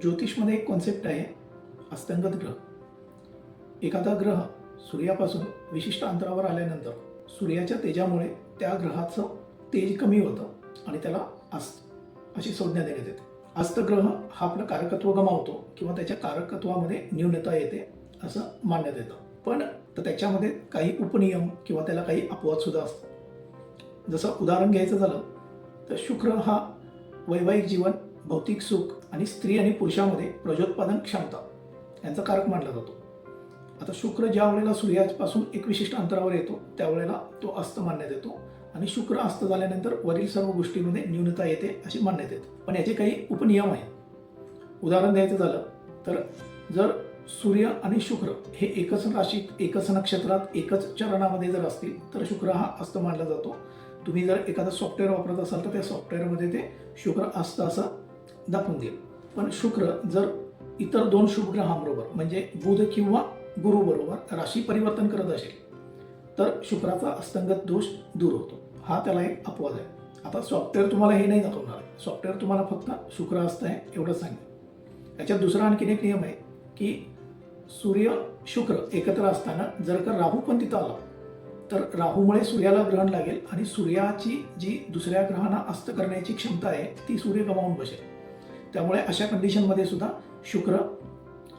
ज्योतिषमध्ये एक कॉन्सेप्ट आहे अस्तंगत ग्रह. एखादा ग्रह सूर्यापासून विशिष्ट अंतरावर आल्यानंतर सूर्याच्या तेजामुळे त्या ग्रहाचं तेज कमी होतं आणि त्याला अस्त अशी संज्ञा देण्यात येते. अस्तग्रह हा आपलं कारकत्व गमावतो किंवा त्याच्या कारकत्वामध्ये न्यूनता येते असं मानण्यात येतं. पण तर त्याच्यामध्ये काही उपनियम किंवा त्याला काही अपवादसुद्धा असतात. जसं उदाहरण घ्यायचं झालं तर शुक्र हा वैवाहिक जीवन भौतिक सुख आणि स्त्री आणि पुरुषामध्ये प्रजोत्पादन क्षमता यांचा कारक मानला जातो. आता शुक्र ज्या वेळेला सूर्यापासून एक विशिष्ट अंतरावर येतो त्यावेळेला तो अस्त मानण्यात येतो आणि शुक्र अस्त झाल्यानंतर वरील सर्व गोष्टीमध्ये न्यूनता येते अशी मानण्यात येते. पण याचे काही उपनियम आहेत. उदाहरण द्यायचं झालं तर जर सूर्य आणि शुक्र हे एकच राशीत एकच नक्षत्रात एकच चरणामध्ये जर असतील तर शुक्र हा अस्त मानला जातो. तुम्ही जर एखादं सॉफ्टवेअर वापरत असाल तर त्या सॉफ्टवेअरमध्ये ते शुक्र अस्त असं दाखवून देईल. पण शुक्र जर इतर दोन शुभग्रहांबरोबर म्हणजे बुध किंवा गुरुबरोबर राशी परिवर्तन करत असेल तर शुक्राचा अस्तंगत दोष दूर होतो. हा त्याला एक अपवाद आहे. आता सॉफ्टवेअर तुम्हाला हे नाही दाखवणार. सॉफ्टवेअर तुम्हाला फक्त शुक्र असतं आहे एवढं सांगेल याच्यात दुसरा आणखीन एक नियम आहे की सूर्य शुक्र एकत्र असताना जर का राहू पण तिथं आला तर राहूमुळे सूर्याला ग्रहण लागेल आणि सूर्याची जी दुसऱ्या ग्रहांना अस्त करण्याची क्षमता आहे ती सूर्य गमावून बसेल. त्यामुळे अशा कंडिशनमध्ये सुद्धा शुक्र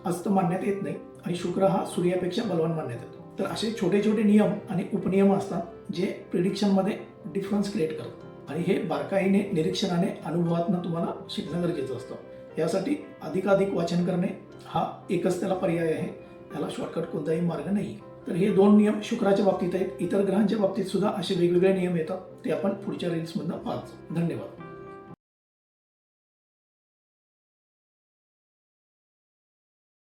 अस्त मानण्यात येत नाही आणि शुक्र हा सूर्यापेक्षा बलवान मानण्यात येतो. तर असे छोटे छोटे नियम आणि उपनियम असतात जे प्रिडिक्शनमध्ये डिफरन्स क्रिएट करतात. आणि हे बारकाईने निरीक्षणाने अनुभवातनं तुम्हाला शिकणं गरजेचं असतं. यासाठी अधिकाधिक वाचन करणे हा एकच त्याला पर्याय आहे. त्याला शॉर्टकट कोणताही मार्ग नाही. तर हे दोन नियम शुक्राच्या बाबतीत आहेत. इतर ग्रहांच्या बाबतीत सुद्धा असे वेगवेगळे नियम येतात. ते आपण पुढच्या रील्समधनं पाहतो. धन्यवाद.